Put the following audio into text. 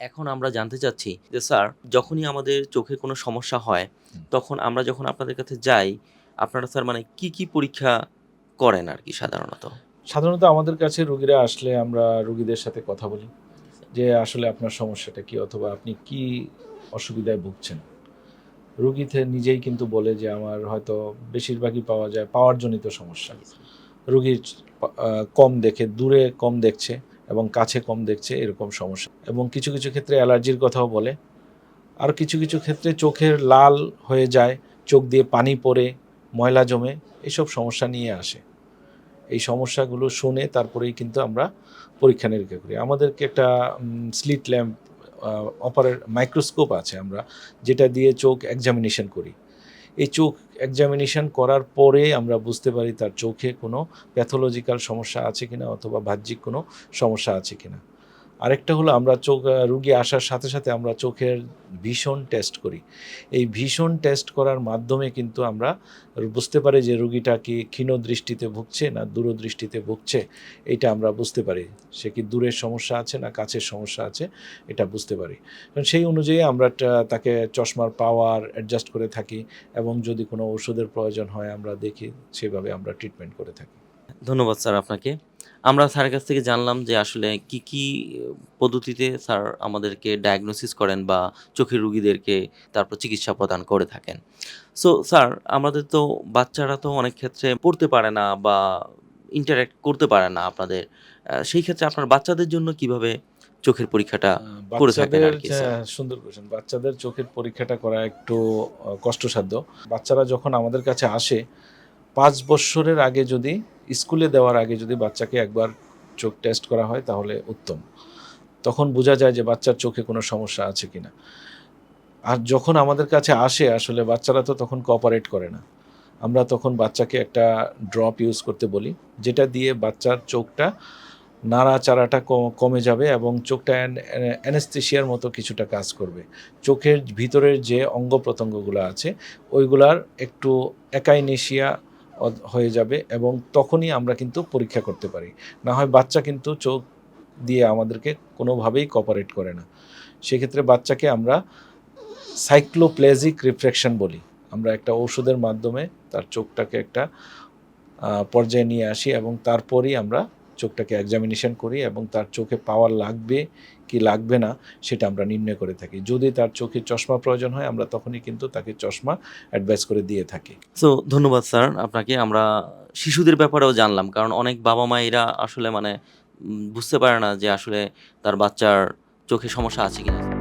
এখন আমরা জানতে চাচ্ছি যে স্যার যখনই আমাদের চোখে কোনো সমস্যা হয় তখন আমরা যখন আপনাদের কাছে যাই আপনারা স্যার মানে কি কি পরীক্ষা করেন আর কি সাধারণত? সাধারণত আমাদের কাছে রুগীরা আসলে আমরা রুগীদের সাথে কথা বলি যে আসলে আপনার সমস্যাটা কি অথবা আপনি কি অসুবিধায় ভুগছেন। রুগীতে নিজেই কিন্তু বলে যে আমার হয়তো বেশিরভাগই পাওয়া যায় পাওয়ার জনিত সমস্যা রুগীর কম দেখে দূরে কম দেখছে। এবং কাছে কম দেখছে এরকম সমস্যা। এবং কিছু কিছু ক্ষেত্রে অ্যালার্জির কথাও বলে। আর কিছু কিছু ক্ষেত্রে চোখের লাল হয়ে যায়, চোখ দিয়ে পানি পড়ে, ময়লা জমে, এসব সমস্যা নিয়ে আসে। এই সমস্যাগুলো শুনে তারপরেই কিন্তু আমরা পরীক্ষা নিরীক্ষা করি। আমাদেরকে একটা স্লিট ল্যাম্প অপারের মাইক্রোস্কোপ আছে আমরা, যেটা দিয়ে চোখ এক্সামিনেশন করি। এই চোখ এক্সামিনেশন করার পরে আমরা বুঝতে পারি তার চোখে কোনো প্যাথোলজিক্যাল সমস্যা আছে কিনা অথবা বাহ্যিক কোনো সমস্যা আছে কিনা। আরেকটা হলো আমরা চোখ রুগী আসার সাথে সাথে আমরা চোখের ভীষণ টেস্ট করি। এই ভীষণ টেস্ট করার মাধ্যমে কিন্তু আমরা বুঝতে পারি যে রুগীটা কি ক্ষীণ দৃষ্টিতে ভুগছে না দূরদৃষ্টিতে ভুগছে, এটা আমরা বুঝতে পারি। সে কি দূরের সমস্যা আছে না কাছের সমস্যা আছে, এটা বুঝতে পারি। কারণ সেই অনুযায়ী আমরা তাকে চশমার পাওয়ার অ্যাডজাস্ট করে থাকি এবং যদি কোনো ওষুধের প্রয়োজন হয় আমরা দেখি, সেভাবে আমরা ট্রিটমেন্ট করে থাকি। ধন্যবাদ স্যার আপনাকে। আমরা স্যারের কাছ থেকে জানলাম যে আসলে কি কি পদ্ধতিতে স্যার আমাদেরকে ডায়াগনোসিস করেন বা চোখের রুগীদেরকে তারপর চিকিৎসা প্রদান করে থাকেন। সো স্যার আমাদের তো বাচ্চারা তো অনেক ক্ষেত্রে পড়তে পারে না বা ইন্টারাক্ট করতে পারে না আপনাদের। সেই ক্ষেত্রে আপনার বাচ্চাদের জন্য কীভাবে চোখের পরীক্ষাটা করে থাকেন আর কি, হ্যাঁ, সুন্দর কোশ্চেন বাচ্চাদের চোখের পরীক্ষাটা করা একটু কষ্টসাধ্য। বাচ্চারা যখন আমাদের কাছে আসে পাঁচ বছরের আগে যদি স্কুলে দেওয়ার আগে যদি বাচ্চাকে একবার চোখ টেস্ট করা হয় তাহলে উত্তম। তখন বোঝা যায় যে বাচ্চার চোখে কোনো সমস্যা আছে কিনা। আর যখন আমাদের কাছে আসে আসলে বাচ্চারা তো তখন কোঅপারেট করে না। আমরা তখন বাচ্চাকে একটা ড্রপ ইউজ করতে বলি, যেটা দিয়ে বাচ্চার চোখটা নাড়াচাড়াটা ক- কমে যাবে এবং চোখটা অ্যানেস্থেশিয়ার মতো কিছুটা কাজ করবে। চোখের ভিতরের যে অঙ্গ প্রত্যঙ্গগুলো আছে, ওইগুলার একটু একাইনেশিয়া হয়ে যাবে এবং তখনই আমরা কিন্তু পরীক্ষা করতে পারি। না হয় বাচ্চা কিন্তু চোখ দিয়ে আমাদেরকে কোনোভাবেই কপারেট করে না। সেক্ষেত্রে বাচ্চাকে আমরা সাইক্লোপ্লেজিক রিফ্রেকশন বলি। আমরা একটা ওষুধের মাধ্যমে তার চোখটাকে একটা পর্যায়ে নিয়ে আসি এবং তারপরই আমরা চোখটাকে এক্সামিনেশন করি এবং তার চোখে পাওয়ার লাগবে কি লাগবে না সেটা আমরা নির্ণয় করে থাকি। যদি তার চোখে চশমা প্রয়োজন হয়, আমরা তখনই কিন্তু তাকে চশমা অ্যাডভাইস করে দিয়ে থাকি। সো ধন্যবাদ স্যার। আপনাকে আমরা শিশুদের ব্যাপারেও জানলাম, কারণ অনেক বাবা মায়েরা আসলে মানে বুঝতে পারে না যে আসলে তার বাচ্চার চোখে সমস্যা আছে কিনা।